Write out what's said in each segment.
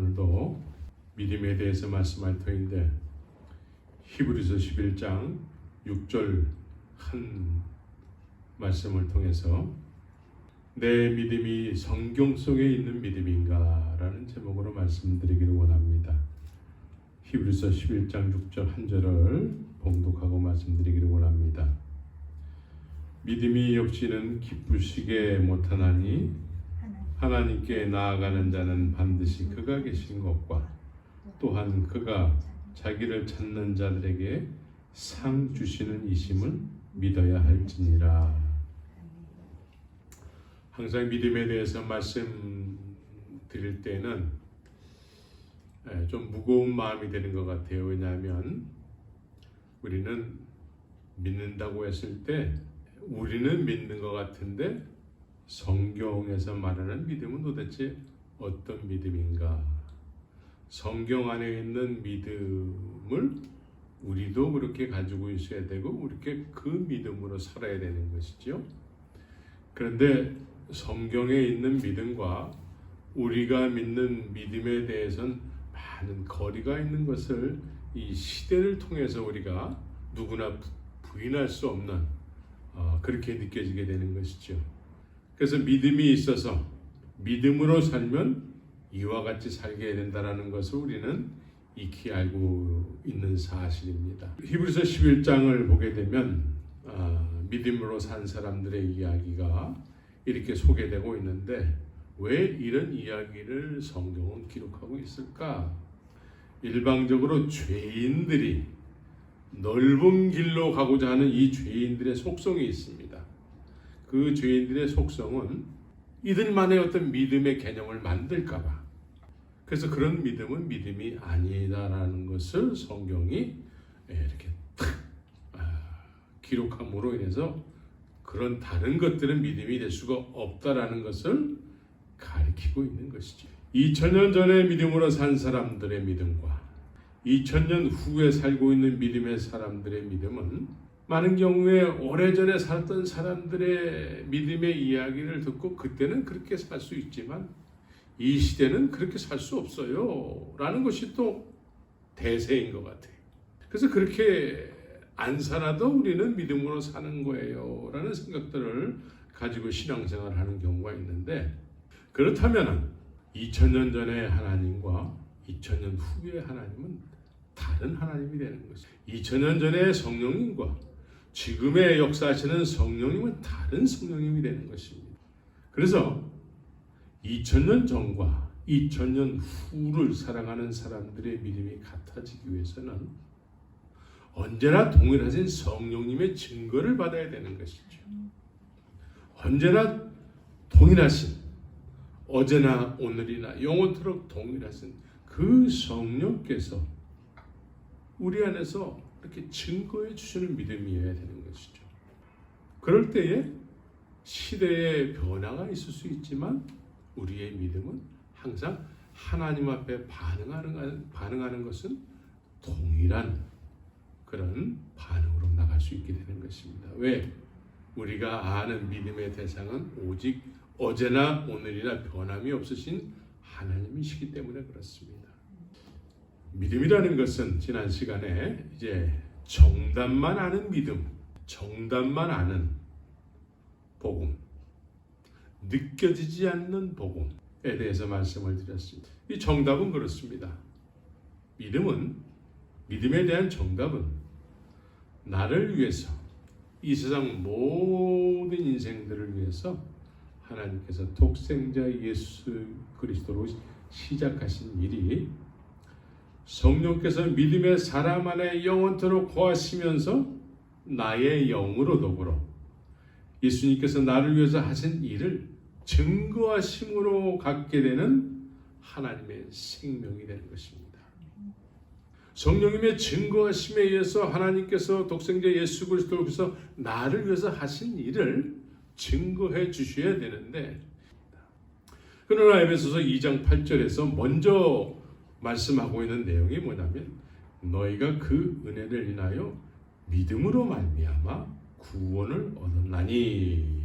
오늘도 믿음에 대해서 말씀할 터인데 히브리서 11장 6절 한 말씀을 통해서 내 믿음이 성경 속에 있는 믿음인가라는 제목으로 말씀드리기를 원합니다. 히브리서 11장 6절 한 절을 봉독하고 말씀드리기를 원합니다. 믿음이 없이는 기쁘시게 못하나니 하나님께 나아가는 자는 반드시 그가 계신 것과 또한 그가 자기를 찾는 자들에게 상 주시는 이심을 믿어야 할지니라. 항상 믿음에 대해서 말씀 드릴 때는 예, 좀 무거운 마음이 되는 것 같아요. 왜냐하면 우리는 믿는다고 했을 때 우리는 믿는 것 같은데 성경에서 말하는 믿음은 도대체 어떤 믿음인가? 성경 안에 있는 믿음을 우리도 그렇게 가지고 있어야 되고 이렇게 그 믿음으로 살아야 되는 것이죠. 그런데 성경에 있는 믿음과 우리가 믿는 믿음에 대해서는 많은 거리가 있는 것을 이 시대를 통해서 우리가 누구나 부인할 수 없는 어, 그렇게 느껴지게 되는 것이죠. 그래서 믿음이 있어서 믿음으로 살면 이와 같이 살게 된다라는 것을 우리는 익히 알고 있는 사실입니다. 히브리서 11장을 보게 되면 아, 믿음으로 산 사람들의 이야기가 이렇게 소개되고 있는데 왜 이런 이야기를 성경은 기록하고 있을까? 일방적으로 죄인들이 넓은 길로 가고자 하는 이 죄인들의 속성이 있습니다. 그 죄인들의 속성은 이들만의 어떤 믿음의 개념을 만들까봐. 그래서 그런 믿음은 믿음이 아니다라는 것을 성경이 이렇게 탁 아, 기록함으로 인해서 그런 다른 것들은 믿음이 될 수가 없다라는 것을 가리키고 있는 것이죠. 2000년 전에 믿음으로 산 사람들의 믿음과 2000년 후에 살고 있는 믿음의 사람들의 믿음은 많은 경우에 오래전에 살았던 사람들의 믿음의 이야기를 듣고 그때는 그렇게 살 수 있지만 이 시대는 그렇게 살 수 없어요. 라는 것이 또 대세인 것 같아요. 그래서 그렇게 안 살아도 우리는 믿음으로 사는 거예요. 라는 생각들을 가지고 신앙생활을 하는 경우가 있는데 그렇다면 2000년 전의 하나님과 2000년 후의 하나님은 다른 하나님이 되는 것이죠. 2000년 전의 성령님과 지금의 역사하시는 성령님은 다른 성령님이 되는 것입니다. 그래서 2000년 전과 2000년 후를 사랑하는 사람들의 믿음이 같아지기 위해서는 언제나 동일하신 성령님의 증거를 받아야 되는 것이죠. 언제나 동일하신 어제나 오늘이나 영원토록 동일하신 그 성령께서 우리 안에서 이렇게 증거해 주시는 믿음이어야 되는 것이죠. 그럴 때에 시대의 변화가 있을 수 있지만 우리의 믿음은 항상 하나님 앞에 반응하는 반응하는 것은 동일한 그런 반응으로 나갈 수 있게 되는 것입니다. 왜? 우리가 아는 믿음의 대상은 오직 어제나 오늘이나 변함이 없으신 하나님이시기 때문에 그렇습니다. 믿음이라는 것은 지난 시간에 이제 정답만 아는 믿음, 정답만 아는 복음, 느껴지지 않는 복음에 대해서 말씀을 드렸습니다. 이 정답은 그렇습니다. 믿음은 믿음에 대한 정답은 나를 위해서 이 세상 모든 인생들을 위해서 하나님께서 독생자 예수 그리스도로 시작하신 일이 성령께서 믿음의 사람 안에 영원토록 거하시면서 나의 영으로 더불어 예수님께서 나를 위해서 하신 일을 증거하심으로 갖게 되는 하나님의 생명이 되는 것입니다. 성령님의 증거하심에 의해서 하나님께서 독생자 예수 그리스도로서 나를 위해서 하신 일을 증거해 주셔야 되는데 그러나 에베소서 2장 8절에서 먼저 말씀하고 있는 내용이 뭐냐면 너희가 그 은혜를 인하여 믿음으로 말미암아 구원을 얻었나니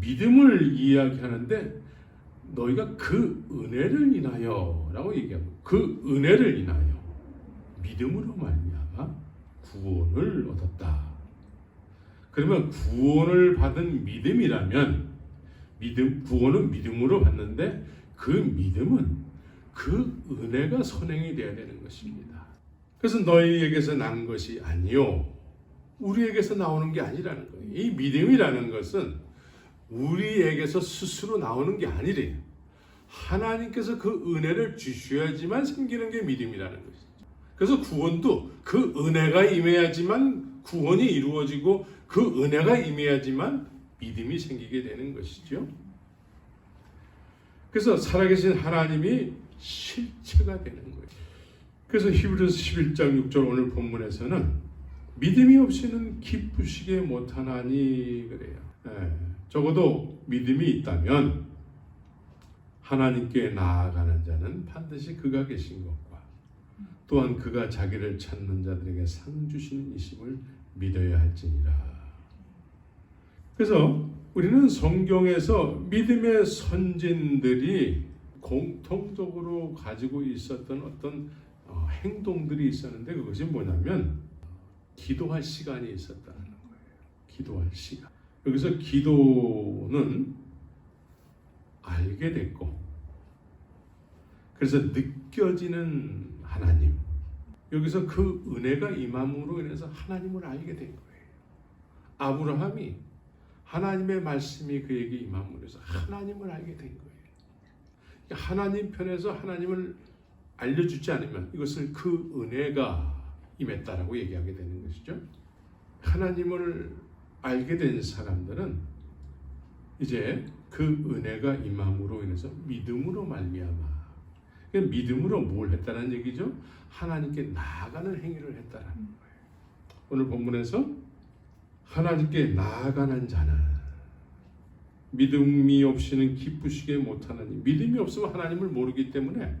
믿음을 이야기하는데 너희가 그 은혜를 인하여라고 얘기하고 그 은혜를 인하여 믿음으로 말미암아 구원을 얻었다. 그러면 구원을 받은 믿음이라면 믿음 구원은 믿음으로 받는데 그 믿음은 그 은혜가 선행이 되어야 되는 것입니다. 그래서 너희에게서 난 것이 아니요 우리에게서 나오는 게 아니라는 거예요. 이 믿음이라는 것은 우리에게서 스스로 나오는 게 아니래요. 하나님께서 그 은혜를 주셔야지만 생기는 게 믿음이라는 것이죠. 그래서 구원도 그 은혜가 임해야지만 구원이 이루어지고 그 은혜가 임해야지만 믿음이 생기게 되는 것이죠. 그래서 살아계신 하나님이 실체가 되는 거예요. 그래서 히브리서 11장 6절 오늘 본문에서는 믿음이 없이는 기쁘시게 못하나니 그래요. 예, 적어도 믿음이 있다면 하나님께 나아가는 자는 반드시 그가 계신 것과 또한 그가 자기를 찾는 자들에게 상 주신 이심을 믿어야 할지니라. 그래서 우리는 성경에서 믿음의 선진들이 공통적으로 가지고 있었던 어떤 어, 행동들이 있었는데 그것이 뭐냐면 기도할 시간이 있었다는 거예요. 기도할 시간. 여기서 기도는 알게 됐고 그래서 느껴지는 하나님. 여기서 그 은혜가 임함으로 인해서 하나님을 알게 된 거예요. 아브라함이 하나님의 말씀이 그에게 임함으로 해서 하나님을 알게 된 거예요. 하나님 편에서 하나님을 알려주지 않으면 이것을 그 은혜가 임했다라고 얘기하게 되는 것이죠. 하나님을 알게 된 사람들은 이제 그 은혜가 임함으로 인해서 믿음으로 말미암아 믿음으로 뭘 했다는 얘기죠? 하나님께 나아가는 행위를 했다라는 거예요. 오늘 본문에서 하나님께 나아가는 자는 믿음이 없이는 기쁘시게 못하나니 믿음이 없으면 하나님을 모르기 때문에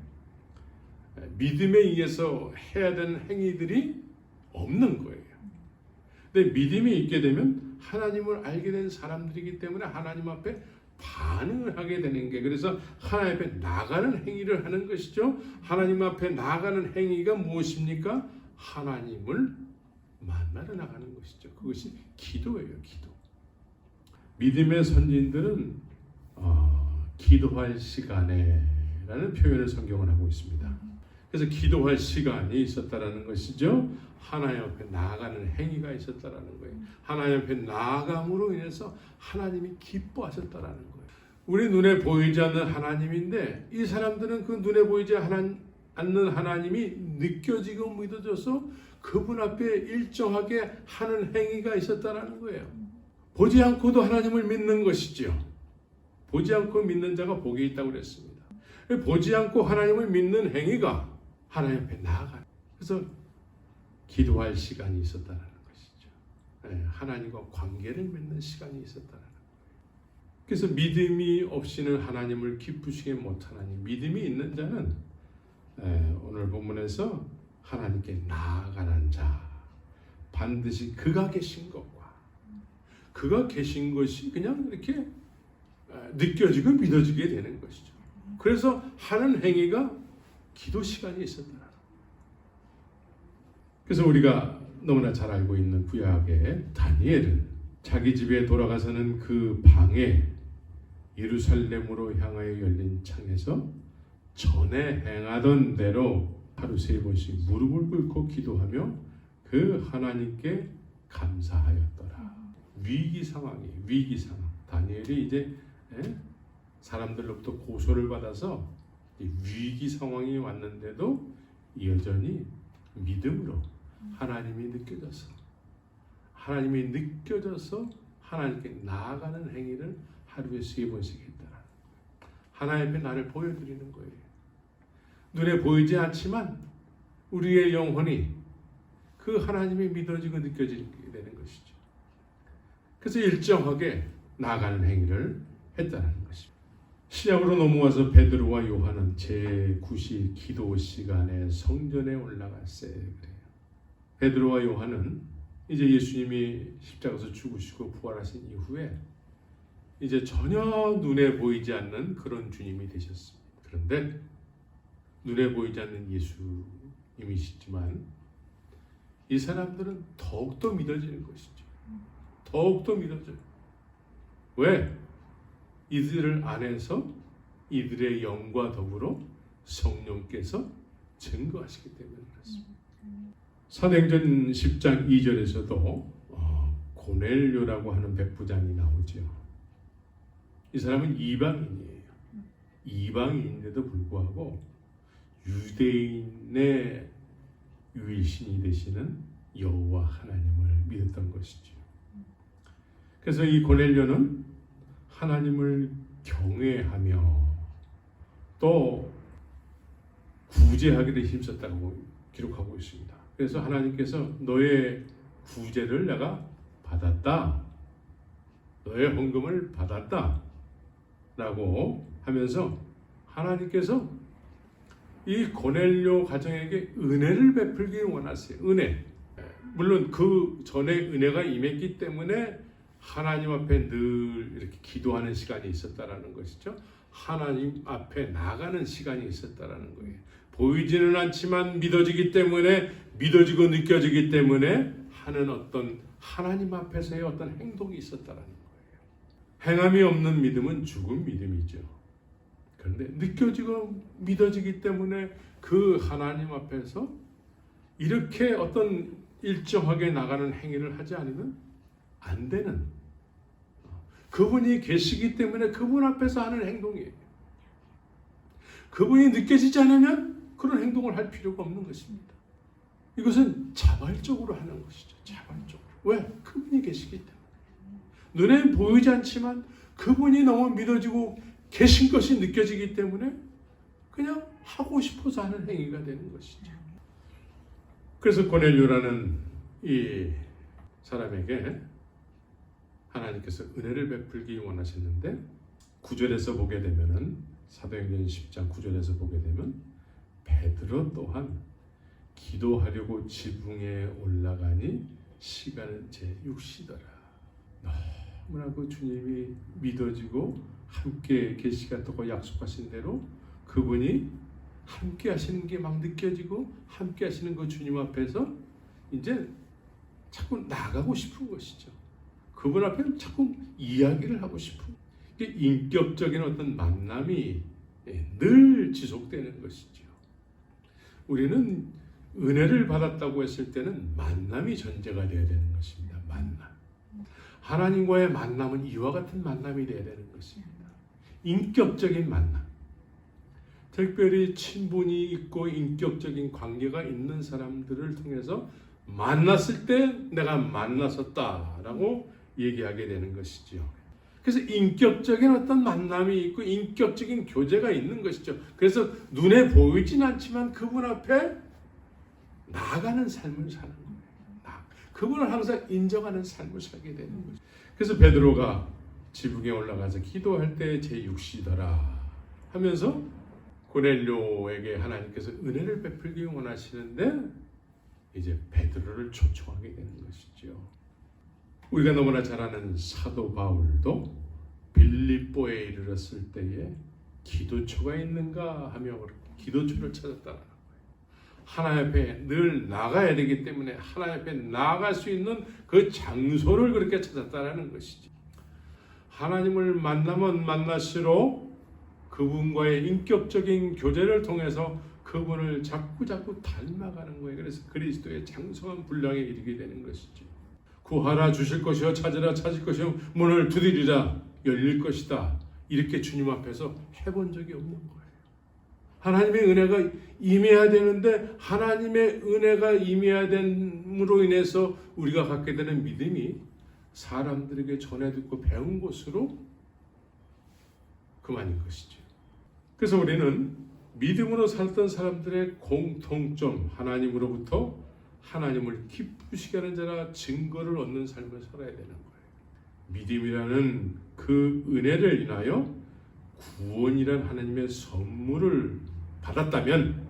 믿음에 의해서 해야 되는 행위들이 없는 거예요. 근데 믿음이 있게 되면 하나님을 알게 된 사람들이기 때문에 하나님 앞에 반응을 하게 되는 게 그래서 하나님 앞에 나가는 행위를 하는 것이죠. 하나님 앞에 나가는 행위가 무엇입니까? 하나님을 만나러 나가는 것이죠. 그것이 기도예요, 기도. 믿음의 선진들은 어, 기도할 시간에라는 표현을 성경은 하고 있습니다. 그래서 기도할 시간이 있었다라는 것이죠. 하나님 앞에 나아가는 행위가 있었다라는 거예요. 하나님 앞에 나아감으로 인해서 하나님이 기뻐하셨다라는 거예요. 우리 눈에 보이지 않는 하나님인데 이 사람들은 그 눈에 보이지 않는 하나님이 느껴지고 믿어져서 그분 앞에 일정하게 하는 행위가 있었다라는 거예요. 보지 않고도 하나님을 믿는 것이죠. 보지 않고 믿는 자가 복이 있다고 그랬습니다. 보지 않고 하나님을 믿는 행위가 하나님 앞에 나아가. 그래서 기도할 시간이 있었다는 것이죠. 예, 하나님과 관계를 맺는 시간이 있었다는. 그래서 믿음이 없이는 하나님을 기쁘시게 못하나니 믿음이 있는 자는 예, 오늘 본문에서 하나님께 나아가는 자 반드시 그가 계신 것과 그가 계신 것이 그냥 이렇게 예, 느껴지고 믿어지게 되는 것이죠. 그래서 하는 행위가 기도 시간이 있었다. 그래서 우리가 너무나 잘 알고 있는 구약의 다니엘은 자기 집에 돌아가서는 그 방에 예루살렘으로 향하여 열린 창에서 전에 행하던 대로 하루 세 번씩 무릎을 꿇고 기도하며 그 하나님께 감사하였더라. 위기 상황이 위기 상황. 다니엘이 이제 예? 사람들로부터 고소를 받아서 위기 상황이 왔는데도 여전히 믿음으로 하나님이 느껴져서 하나님이 느껴져서 하나님께 나아가는 행위를 하루에 세 번씩 했더라. 하나님 앞에 나를 보여드리는 거예요. 눈에 보이지 않지만 우리의 영혼이 그 하나님이 믿어지고 느껴지게 되는 것이죠. 그래서 일정하게 나아가는 행위를 했다는 것입니다. 시작으로 넘어와서 베드로와 요한은 제9시 기도 시간에 성전에 올라갔어요. 그래요. 베드로와 요한은 이제 예수님이 십자가에서 죽으시고 부활하신 이후에 이제 전혀 눈에 보이지 않는 그런 주님이 되셨습니다. 그런데 눈에 보이지 않는 예수님이시지만 이 사람들은 더욱더 믿어지는 것이죠. 더욱더 믿어져요. 왜? 이들 안에서 이들의 영과 더불어 성령께서 증거하시기 때문에 그렇습니다. 사도행전 10장 2절에서도 어, 고넬료라고 하는 백부장이 나오죠. 이 사람은 이방인이에요. 이방인인데도 불구하고 유대인의 유일신이 되시는 여호와 하나님을 믿었던 것이죠. 그래서 이 고넬료는 하나님을 경외하며 또 구제하기를 힘썼다고 기록하고 있습니다. 그래서 하나님께서 너의 구제를 내가 받았다. 너의 헌금을 받았다. 라고 하면서 하나님께서 이 고넬료 가정에게 은혜를 베풀기 원하세요. 은혜. 물론 그 전에 은혜가 임했기 때문에 하나님 앞에 늘 이렇게 기도하는 시간이 있었다라는 것이죠. 하나님 앞에 나가는 시간이 있었다라는 거예요. 보이지는 않지만 믿어지기 때문에 믿어지고 느껴지기 때문에 하는 어떤 하나님 앞에서의 어떤 행동이 있었다라는 거예요. 행함이 없는 믿음은 죽은 믿음이죠. 그런데 느껴지고 믿어지기 때문에 그 하나님 앞에서 이렇게 어떤 일정하게 나가는 행위를 하지 않으면 안 되는 그분이 계시기 때문에 그분 앞에서 하는 행동이에요. 그분이 느껴지지 않으면 그런 행동을 할 필요가 없는 것입니다. 이것은 자발적으로 하는 것이죠. 자발적으로. 왜? 그분이 계시기 때문에. 눈에 보이지 않지만 그분이 너무 믿어지고 계신 것이 느껴지기 때문에 그냥 하고 싶어서 하는 행위가 되는 것이죠. 그래서 고넬료라는 이 사람에게 하나님께서 은혜를 베풀기 원하셨는데 구절에서 보게 되면은 사도행전 10장 9절에서 보게 되면 베드로 또한 기도하려고 지붕에 올라가니 시간은 제 6시더라. 너무나 그 주님이 믿어지고 함께 계시겠다고 약속하신 대로 그분이 함께 하시는 게 막 느껴지고 함께 하시는 그 주님 앞에서 이제 자꾸 나가고 싶은 것이죠. 그분 앞에 자꾸 이야기를 하고 싶은 인격적인 어떤 만남이 예, 늘 지속되는 것이죠. 우리는 은혜를 받았다고 했을 때는 만남이 전제가 되어야 되는 것입니다. 만남. 하나님과의 만남은 이와 같은 만남이 되어야 되는 것입니다. 인격적인 만남. 특별히 친분이 있고 인격적인 관계가 있는 사람들을 통해서 만났을 때 내가 만났었다라고 얘기하게 되는 것이죠. 그래서 인격적인 어떤 만남이 있고 인격적인 교제가 있는 것이죠. 그래서 눈에 보이진 않지만 그분 앞에 나아가는 삶을 사는 거예요. 나. 그분을 항상 인정하는 삶을 살게 되는 거죠. 그래서 베드로가 지붕에 올라가서 기도할 때 제 육시더라 하면서 고넬료에게 하나님께서 은혜를 베풀기 원하시는데 이제 베드로를 초청하게 되는 것이죠. 우리가 너무나 잘 아는 사도 바울도 빌립보에 이르렀을 때에 기도처가 있는가 하며 기도처를 찾았다는. 하나님 앞에 늘 나가야 되기 때문에 하나님 앞에 나아갈 수 있는 그 장소를 그렇게 찾았다는 것이지. 하나님을 만나면 만날수록 그분과의 인격적인 교제를 통해서 그분을 자꾸 자꾸 닮아가는 거예요. 그래서 그리스도의 장성한 분량에 이르게 되는 것이죠. 구하라 주실 것이요 찾으라 찾을 것이요 문을 두드리라 열릴 것이다. 이렇게 주님 앞에서 해본 적이 없는 거예요. 하나님의 은혜가 임해야 되는데 하나님의 은혜가 임해야 됨으로 인해서 우리가 갖게 되는 믿음이 사람들에게 전해 듣고 배운 것으로 그만인 것이죠. 그래서 우리는 믿음으로 살던 사람들의 공통점 하나님으로부터 하나님을 기쁘시게 하는 자라 증거를 얻는 삶을 살아야 되는 거예요. 믿음이라는 그 은혜를 인하여 구원이란 하나님의 선물을 받았다면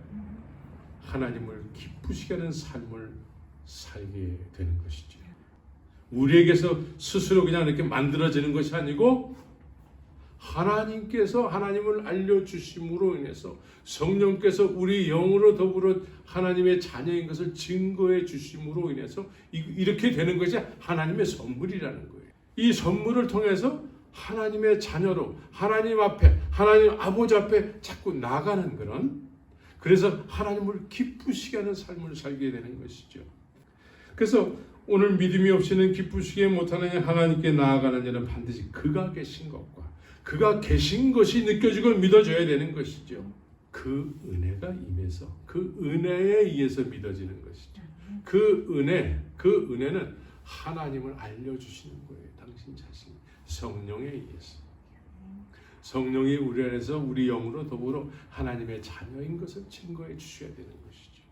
하나님을 기쁘시게 하는 삶을 살게 되는 것이죠. 우리에게서 스스로 그냥 이렇게 만들어지는 것이 아니고 하나님께서 하나님을 알려주심으로 인해서 성령께서 우리 영으로 더불어 하나님의 자녀인 것을 증거해 주심으로 인해서 이- 이렇게 되는 것이 하나님의 선물이라는 거예요. 이 선물을 통해서 하나님의 자녀로 하나님 앞에 하나님 아버지 앞에 자꾸 나가는 그런 그래서 하나님을 기쁘시게 하는 삶을 살게 되는 것이죠. 그래서 오늘 믿음이 없이는 기쁘시게 못하는 하나님께 나아가는 자는 반드시 그가 계신 것과 그가 계신 것이 느껴지고 믿어져야 되는 것이죠. 그 은혜가 임해서 그 은혜에 의해서 믿어지는 것이죠. 그 은혜, 그 은혜는 하나님을 알려주시는 거예요. 당신 자신 성령에 의해서. 성령이 우리 안에서 우리 영으로 더불어 하나님의 자녀인 것을 증거해 주셔야 되는 것이죠.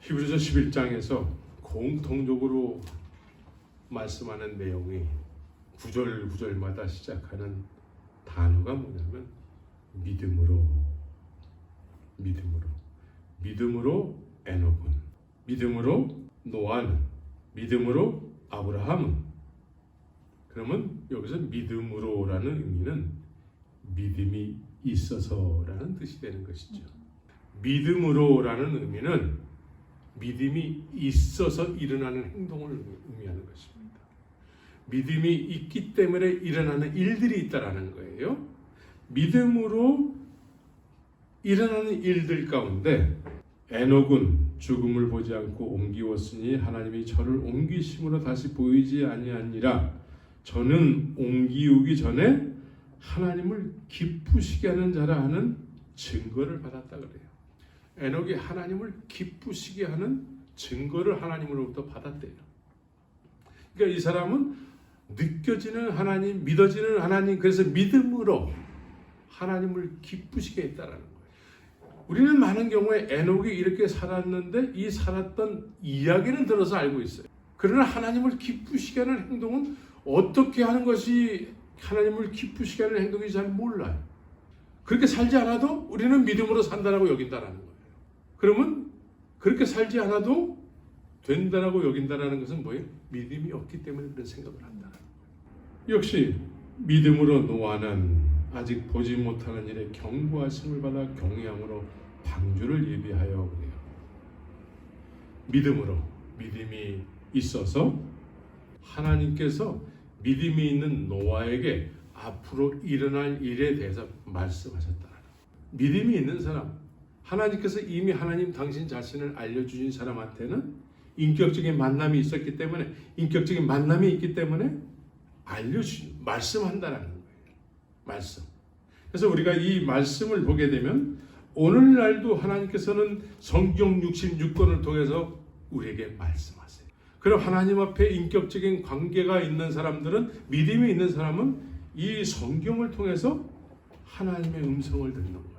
히브리서 11장에서 공통적으로 말씀하는 내용이 구절 구절마다 시작하는 단어가 뭐냐면 믿음으로 믿음으로 믿음으로 에녹은 믿음으로 노아는 믿음으로 아브라함은 그러면 여기서 믿음으로라는 의미는 믿음이 있어서라는 뜻이 되는 것이죠. 믿음으로라는 의미는 믿음이 있어서 일어나는 행동을 의미하는 것입니다. 믿음이 있기 때문에 일어나는 일들이 있다라는 거예요. 믿음으로 일어나는 일들 가운데 에녹은 죽음을 보지 않고 옮기웠으니 하나님이 저를 옮기심으로 다시 보이지 아니하니라 저는 옮기우기 전에 하나님을 기쁘시게 하는 자라 하는 증거를 받았다 그래요. 에녹이 하나님을 기쁘시게 하는 증거를 하나님으로부터 받았대요. 그러니까 이 사람은 느껴지는 하나님, 믿어지는 하나님, 그래서 믿음으로 하나님을 기쁘시게 했다라는 거예요. 우리는 많은 경우에 에녹이 이렇게 살았는데 이 살았던 이야기는 들어서 알고 있어요. 그러나 하나님을 기쁘시게 하는 행동은 어떻게 하는 것이 하나님을 기쁘시게 하는 행동인지 잘 몰라요. 그렇게 살지 않아도 우리는 믿음으로 산다라고 여긴다라는 거예요. 그러면 그렇게 살지 않아도 된다라고 여긴다라는 것은 뭐예요? 믿음이 없기 때문에 그런 생각을 거예요. 역시 믿음으로 노아는 아직 보지 못하는 일에 경고하심을 받아 경외함으로 방주를 예비하여 그래요. 믿음으로 믿음이 있어서 하나님께서 믿음이 있는 노아에게 앞으로 일어날 일에 대해서 말씀하셨다. 믿음이 있는 사람, 하나님께서 이미 하나님 당신 자신을 알려주신 사람한테는 인격적인 만남이 있었기 때문에 인격적인 만남이 있기 때문에 알려주 말씀한다라는 거예요. 말씀. 그래서 우리가 이 말씀을 보게 되면 오늘날도 하나님께서는 성경 66권을 통해서 우리에게 말씀하세요. 그럼 하나님 앞에 인격적인 관계가 있는 사람들은 믿음이 있는 사람은 이 성경을 통해서 하나님의 음성을 듣는 거예요.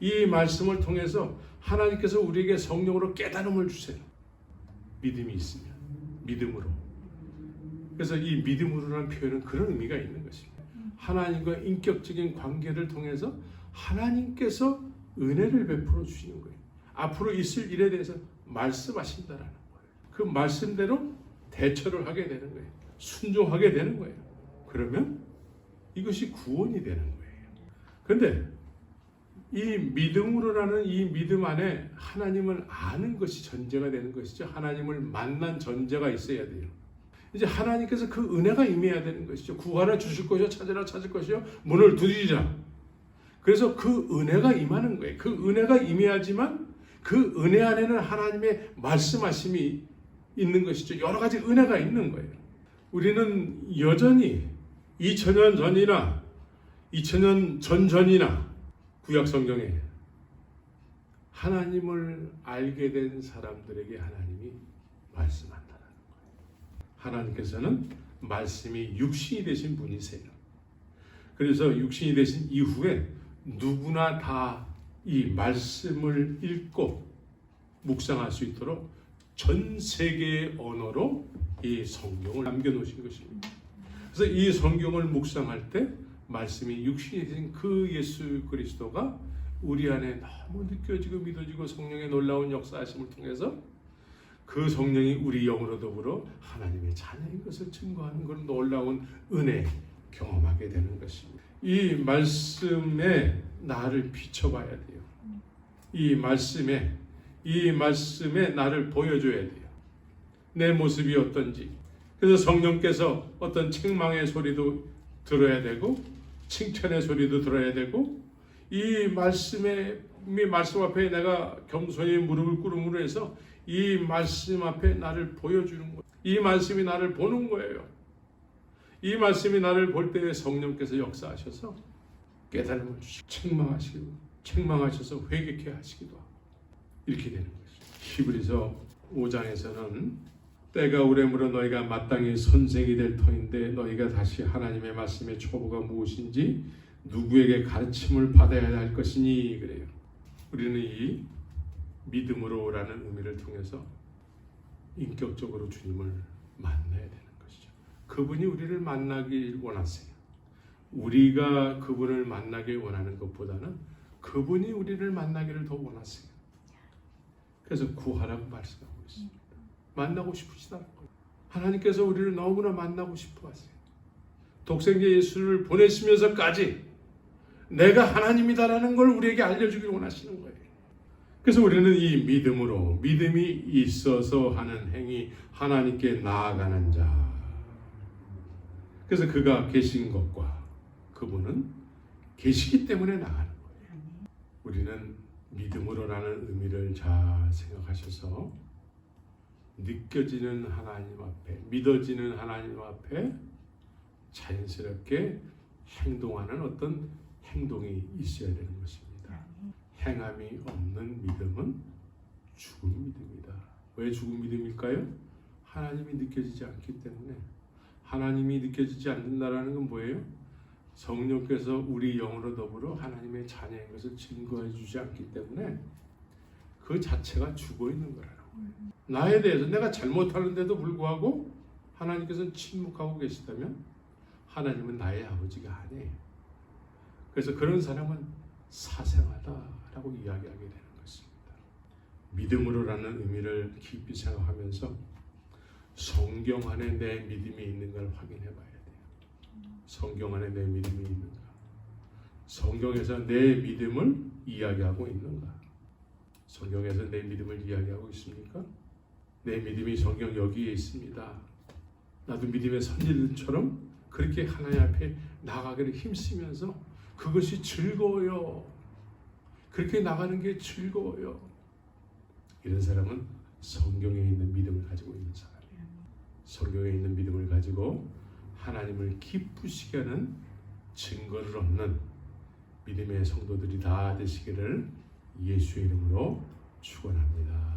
이 말씀을 통해서 하나님께서 우리에게 성령으로 깨달음을 주세요. 믿음이 있으면 믿음으로. 그래서 이 믿음으로라는 표현은 그런 의미가 있는 것입니다. 하나님과 인격적인 관계를 통해서 하나님께서 은혜를 베풀어 주시는 거예요. 앞으로 있을 일에 대해서 말씀하신다라는 거예요. 그 말씀대로 대처를 하게 되는 거예요. 순종하게 되는 거예요. 그러면 이것이 구원이 되는 거예요. 그런데 이 믿음으로라는 이 믿음 안에 하나님을 아는 것이 전제가 되는 것이죠. 하나님을 만난 전제가 있어야 돼요. 이제 하나님께서 그 은혜가 임해야 되는 것이죠. 구하라 주실 것이요 찾으라 찾을 것이요 문을 두드리라. 그래서 그 은혜가 임하는 거예요. 그 은혜가 임해야지만 그 은혜 안에는 하나님의 말씀하심이 있는 것이죠. 여러 가지 은혜가 있는 거예요. 우리는 여전히 2000년 전이나 2000년 전전이나 구약 성경에 하나님을 알게 된 사람들에게 하나님이 말씀한다는 거예요. 하나님께서는 말씀이 육신이 되신 분이세요. 그래서 육신이 되신 이후에 누구나 다 이 말씀을 읽고 묵상할 수 있도록 전 세계의 언어로 이 성경을 남겨놓으신 것입니다. 그래서 이 성경을 묵상할 때 말씀이 육신이 되신 그 예수 그리스도가 우리 안에 너무 느껴지고 믿어지고 성령의 놀라운 역사하심을 통해서 그 성령이 우리 영으로 더불어 하나님의 자녀인 것을 증거하는 그런 놀라운 은혜 경험하게 되는 것입니다. 이 말씀에 나를 비춰봐야 돼요. 이 말씀에 이 말씀에 나를 보여줘야 돼요. 내 모습이 어떤지. 그래서 성령께서 어떤 책망의 소리도 들어야 되고 칭찬의 소리도 들어야 되고 이 말씀에 이 말씀 앞에 내가 겸손히 무릎을 꿇음으로 해서 이 말씀 앞에 나를 보여주는 거예요. 이 말씀이 나를 보는 거예요. 이 말씀이 나를 볼 때 성령께서 역사하셔서 깨달음을 주시고 책망하시고 책망하셔서 회개케 하시기도 하고 이렇게 되는 것이죠. 히브리서 5장에서는 때가 오래므로 너희가 마땅히 선생이 될 터인데 너희가 다시 하나님의 말씀의 초보가 무엇인지 누구에게 가르침을 받아야 할 것이니 그래요. 우리는 이 믿음으로라는 의미를 통해서 인격적으로 주님을 만나야 되는 것이죠. 그분이 우리를 만나길 원하세요. 우리가 그분을 만나길 원하는 것보다는 그분이 우리를 만나기를 더 원하세요. 그래서 구하라고 말씀하고 있습니다. 만나고 싶으시다는 거예요. 하나님께서 우리를 너무나 만나고 싶어 하세요. 독생자 예수를 보내시면서까지 내가 하나님이다라는 걸 우리에게 알려주길 원하시는 거예요. 그래서 우리는 이 믿음으로 믿음이 있어서 하는 행위 하나님께 나아가는 자. 그래서 그가 계신 것과 그분은 계시기 때문에 나가는 거예요. 우리는 믿음으로라는 의미를 잘 생각하셔서 느껴지는 하나님 앞에 믿어지는 하나님 앞에 자연스럽게 행동하는 어떤 행동이 있어야 되는 것입니다. 행함이 없는 믿음은 죽은 믿음이다. 왜 죽은 믿음일까요? 하나님이 느껴지지 않기 때문에 하나님이 느껴지지 않는다라는 건 뭐예요? 성령께서 우리 영으로 더불어 하나님의 자녀인 것을 증거해 주지 않기 때문에 그 자체가 죽어 있는 거라는. 나에 대해서 내가 잘못하는데도 불구하고 하나님께서는 침묵하고 계시다면 하나님은 나의 아버지가 아니에요. 그래서 그런 사람은 사생하다라고 이야기하게 되는 것입니다. 믿음으로라는 의미를 깊이 생각하면서 성경 안에 내 믿음이 있는 걸 확인해 봐야 돼요. 성경 안에 내 믿음이 있는가? 성경에서 내 믿음을 이야기하고 있는가? 성경에서 내 믿음을 이야기하고 있습니까? 내 믿음이 성경 여기에 있습니다. 나도 믿음의 선지들처럼 그렇게 하나님 앞에 나가기를 힘쓰면서 그것이 즐거워요. 그렇게 나가는 게 즐거워요. 이런 사람은 성경에 있는 믿음을 가지고 있는 사람이에요. 성경에 있는 믿음을 가지고 하나님을 기쁘시게 하는 증거를 얻는 믿음의 성도들이 다 되시기를 예수의 이름으로 축원합니다.